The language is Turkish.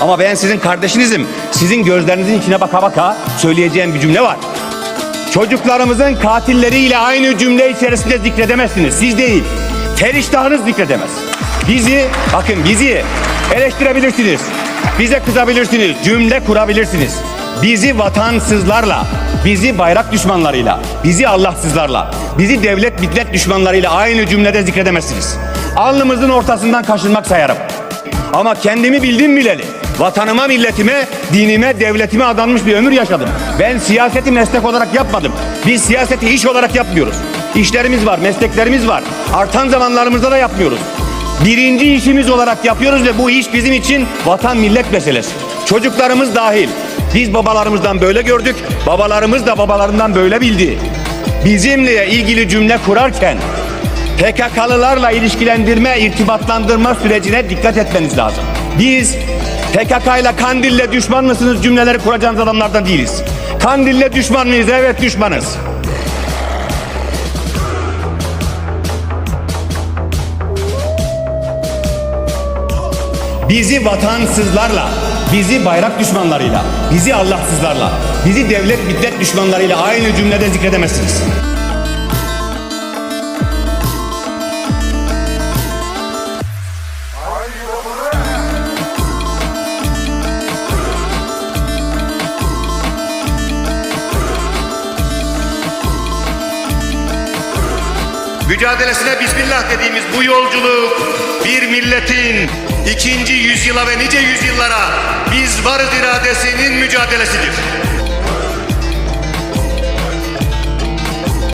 Ama ben sizin kardeşinizim. Sizin gözlerinizin içine baka baka söyleyeceğim bir cümle var. Çocuklarımızın katilleriyle aynı cümle içerisinde zikredemezsiniz. Siz değil. Teriştahınız zikredemez. Bizi, bakın bizi eleştirebilirsiniz. Bize kızabilirsiniz. Cümle kurabilirsiniz. Bizi vatansızlarla, bizi bayrak düşmanlarıyla, bizi Allahsızlarla, bizi devlet millet düşmanlarıyla aynı cümlede zikredemezsiniz. Alnımızın ortasından kaşınmak sayarım. Ama kendimi bildim bileli. Vatanıma, milletime, dinime, devletime adanmış bir ömür yaşadım. Ben siyaseti meslek olarak yapmadım. Biz siyaseti iş olarak yapmıyoruz. İşlerimiz var, mesleklerimiz var. Artan zamanlarımızda da yapmıyoruz. Birinci işimiz olarak yapıyoruz ve bu iş bizim için vatan millet meselesi. Çocuklarımız dahil. Biz babalarımızdan böyle gördük, babalarımız da babalarından böyle bildi. Bizimle ilgili cümle kurarken PKK'lılarla ilişkilendirme, irtibatlandırma sürecine dikkat etmeniz lazım. Biz PKK ile Kandil'le düşman mısınız cümleleri kuracağınız adamlardan değiliz. Kandil'le düşman mıyız? Evet düşmanız. Bizi vatansızlarla, bizi bayrak düşmanlarıyla, bizi Allahsızlarla, bizi devlet millet düşmanlarıyla aynı cümlede zikredemezsiniz. Mücadelesine Bismillah dediğimiz bu yolculuk bir milletin ikinci yüzyıla ve nice yüzyıllara biz varız iradesinin mücadelesidir.